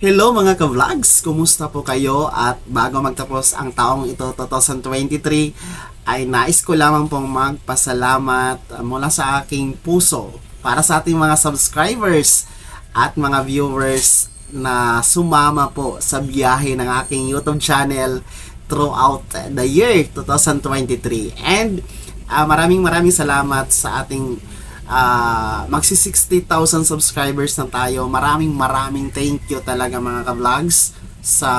Hello mga ka-vlogs! Kumusta po kayo? At bago magtapos ang taong ito, 2023, ay nais ko lamang pong magpasalamat mula sa aking puso para sa ating mga subscribers at mga viewers na sumama po sa biyahe ng aking YouTube channel throughout the year 2023. And ah, maraming maraming salamat sa ating Ah, magsi 60,000 subscribers na tayo. Maraming maraming thank you talaga mga ka-vlogs sa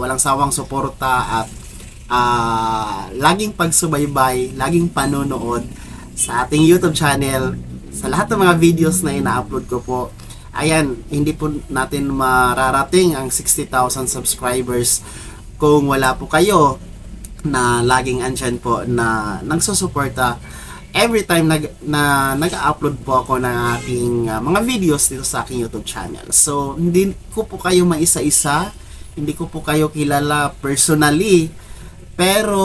walang sawang suporta at ah, laging pagsubaybay, laging panonood sa ating YouTube channel, sa lahat ng mga videos na ina-upload ko po. Ayan, hindi po natin mararating ang 60,000 subscribers kung wala po kayo na laging andyan po na nang susuporta every time nag, na nag-upload po ako ng aking uh, mga videos dito sa aking YouTube channel. So, hindi ko po kayo maisa-isa, hindi ko po kayo kilala personally, pero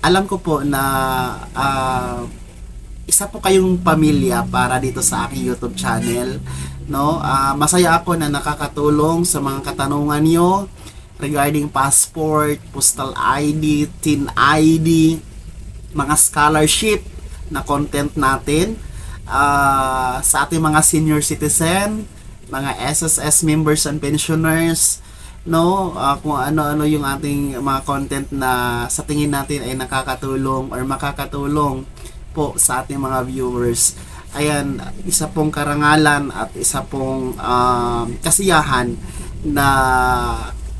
alam ko po na uh, isa po kayong pamilya para dito sa aking YouTube channel. No? Uh, masaya ako na nakakatulong sa mga katanungan nyo regarding passport, postal ID, TIN ID, mga scholarship, na content natin uh, sa ating mga senior citizen, mga SSS members and pensioners, no, uh, kung ano-ano yung ating mga content na sa tingin natin ay nakakatulong or makakatulong po sa ating mga viewers. Ayan, isa pong karangalan at isa pong uh, kasiyahan na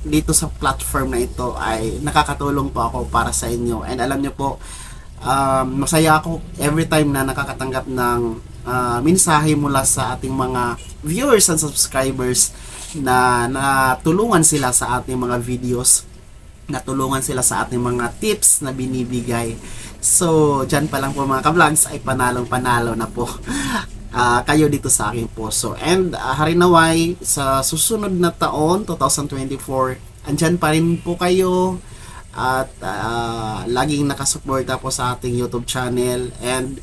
dito sa platform na ito ay nakakatulong po ako para sa inyo. And alam niyo po, um, masaya ako every time na nakakatanggap ng uh, mensahe mula sa ating mga viewers and subscribers na natulungan sila sa ating mga videos natulungan sila sa ating mga tips na binibigay. So dyan pa lang po mga ka-vlogs ay panalong panalo na po uh, kayo dito sa aking puso and uh, harinaway sa susunod na taon 2024 andyan pa rin po kayo at uh, laging nakasuporta po sa ating YouTube channel. And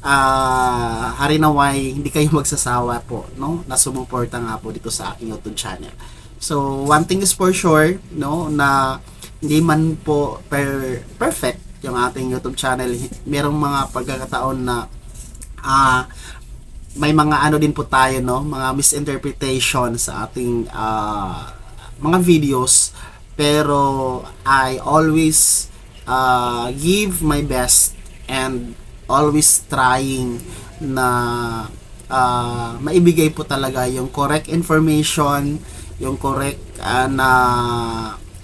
uh, harinaway hindi kayo magsasawa po no? Na sumuporta nga po dito sa aking YouTube channel. So one thing is for sure no na hindi man po per perfect yung ating YouTube channel. Merong mga pagkakataon na uh, may mga ano din po tayo no? Mga misinterpretation sa ating uh, mga videos pero I always uh, give my best and always trying na uh, maibigay po talaga yung correct information, yung correct uh, na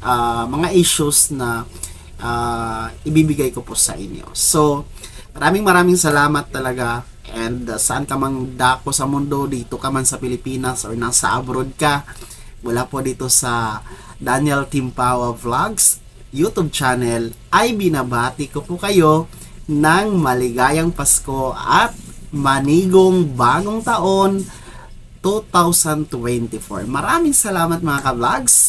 uh, mga issues na uh, ibibigay ko po sa inyo. So, maraming maraming salamat talaga and uh, saan ka mang dako sa mundo, dito ka man sa Pilipinas or nasa abroad ka, mula po dito sa Daniel Timpawa Vlogs YouTube channel ay binabati ko po kayo ng maligayang Pasko at manigong bagong taon 2024. Maraming salamat mga ka-vlogs